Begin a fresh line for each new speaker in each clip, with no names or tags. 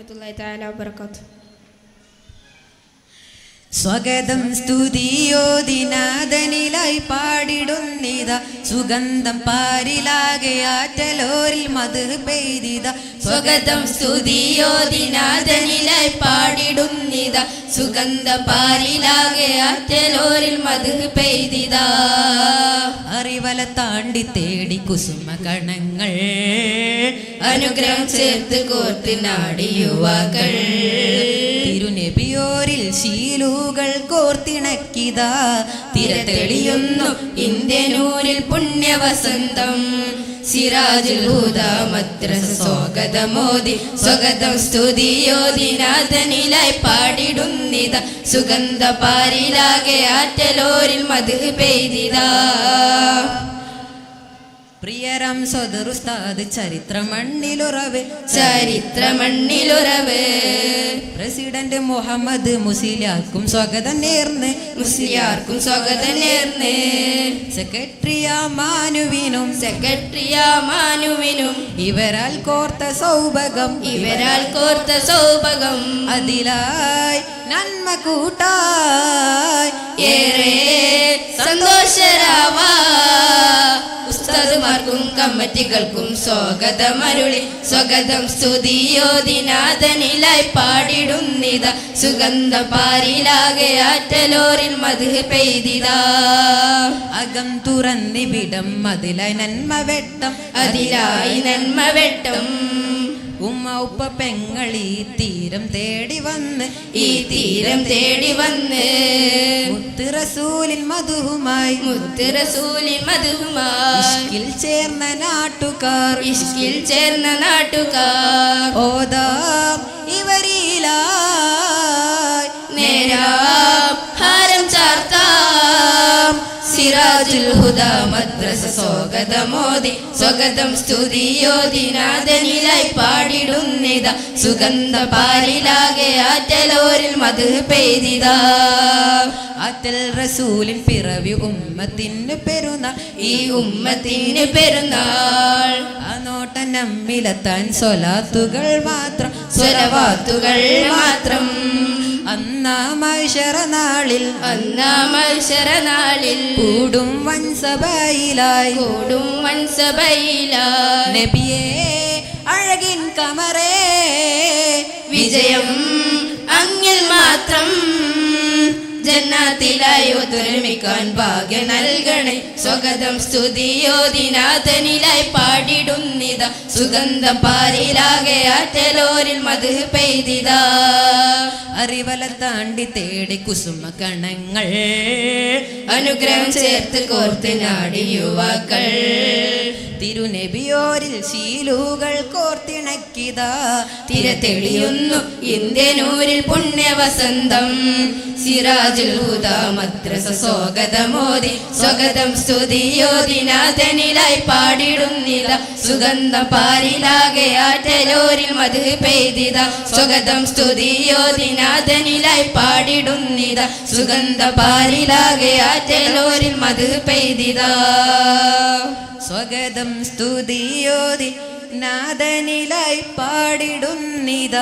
വറഹമത്തല്ലാഹി തആല ദിനാഥനിലായി
സ്വഗതം പാടിടുന്നിത. സുഗന്ധം പാരിലാകെ ആറ്റലോരിൽ മധു പെയ്തിത.
സ്വഗതം സ്തുതിയോ സ്തുതിയോദിനാഥനിലായി പാടിടുന്നിത. സുഗന്ധം പാരിലാകെ ആറ്റലോരിൽ മധു പെയ്തിത.
അറിവല താണ്ടി തേടി കുസുമ കണങ്ങൾ.
അനുഗ്രഹം ചേർത്ത് കോർത്ത് നാടി യുവാക്കൾ.
ശീലുകൾ കോർത്തിണക്കിതാ.
തിരതെളിയുന്നു ഇന്ത്യനൂരിൽ പുണ്യവസന്തം. സിറാജുൽ ഹുദ സ്വാഗതമോദി സ്വാഗതം സ്തുതിയോദിനാഥനിലായി പാടിടുന്നിത. സുഗന്ധ പാരിലാകെ ആറ്റലോരിൽ മധു പെയ്തിതാ.
പ്രിയരം സ്വതറുസ്താദ് ചരിത്രമണ്ണിലുറവ്
ചരിത്രമണ്ണിലുറവ്.
പ്രസിഡന്റ് മുഹമ്മദ് മുസിലിയാർക്കും സ്വാഗതം നേർന്ന്
മുസ്ലിയാർക്കും സ്വാഗതം നേർന്ന്.
സെക്രട്ടറിയ മാനുവിനും
സെക്രട്ടറിയ മാനുവിനും
ഇവരാൽ കോർത്ത സൗഭകം
ഇവരാൽ കോർത്ത സൗഭകം
അതിലായി നന്മ കൂട്ടായി.
ഏറെ സന്തോഷരാവാ കമ്മിറ്റികൾക്കും സ്വാഗതമരുളി. സ്വഗതം സ്തുതിയോദിനാഥനിലായി പാടിടുന്നിത സുഗന്ധ പാരിലാകെ ആറ്റലോറിൽ മധു പെയ്തിതാ.
അകം തുറന്നിവിടം അതിലായി നന്മ വെട്ടം.
അതിലായി നന്മ വെട്ടം.
ഉമ്മ ഉപ്പ പെങ്ങൾ ഈ തീരം തേടി വന്ന്.
ഈ തീരം തേടി വന്ന്.
റസൂലിൻ മധുവുമായി.
മുത്ത് റസൂലി മധുമായി
ഇഷ്കിൽ ചേർന്ന നാട്ടുകാർ.
ഇഷ്കിൽ ചേർന്ന നാട്ടുകാർ.
ഓതാം ഇവരിലായി.
നേരാം ഹാരം ചാർത്താം. സിറാജുൽ ഹുദ മദ്രസ സ്വാഗതമോദി സ്വഗതം സ്തുതിയോദിനാഥനിലായി പാടിടുന്നിത. സുഗന്ധ പാലിലാകെ ആറ്റലോരിൽ മധു പെയ്തിതാ.
അറ്റൽ റസൂലിൻ പിറവി ഉമ്മത്തിന് പെരുന്നാൾ.
ഈ ഉമ്മത്തിന് പെരുന്നാൾ.
ആ നോട്ട നമ്മിലെത്താൻ സ്വലാത്തുകൾ മാത്രം
സ്വലവാത്തുകൾ മാത്രം. അന്നാമശരനാളിൽ അന്നാമശരനാളിൽ
കൂടും വൻസഭയിലായി.
കൂടും വൻസഭയിലായി.
നബിയേ അഴകിൻ കമറേ.
വിജയം അങ്ങിൽ മാത്രം. ഭാഗ്യം ഭാഗ്യ നൽകണേ. സ്വഗതം സ്തുതിയോദിനാഥനിലായി പാടിടുന്നിത സുഗന്ധം പാരിലാകെ ആറ്റലോരിൽ മധു പെയ്തിത.
അറിവല താണ്ടി തേടി കുസുമ കണങ്ങൾ.
അനുഗ്രഹം ചേർത്ത് കോർത്ത് നാടി യുവാക്കൾ.
തിരുനബിയോരിൽ ശീലുകൾ കോർത്തിണക്കിത.
തിരതെളിയുന്നു ഇന്ത്യനൂരിൽ പുണ്യവസന്തം. സിറാജുൽ ഹുദ മദ്രസ സ്വാഗതമോദി സ്വാഗതം സ്തുതിയോദിനാഥനിലായി സുഗന്ധ പാരിലാകെ ആറ്റലോരിൽ മത് പെയ്തിത. സ്വഗതം സ്തുതിയോദിനാഥനിലായി പാടിടുന്നിത. സുഗന്ധ പാരിലാകെ ആറ്റലോരിൽ മത് പെയ്തിതാ.
സ്വഗതം സ്തുതിയോതി. നാദനിലായി പാടിടുന്നിത.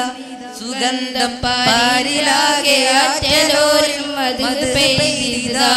സുഗന്ധം
പാരിലാകെ മധു പെയ്തിതാ.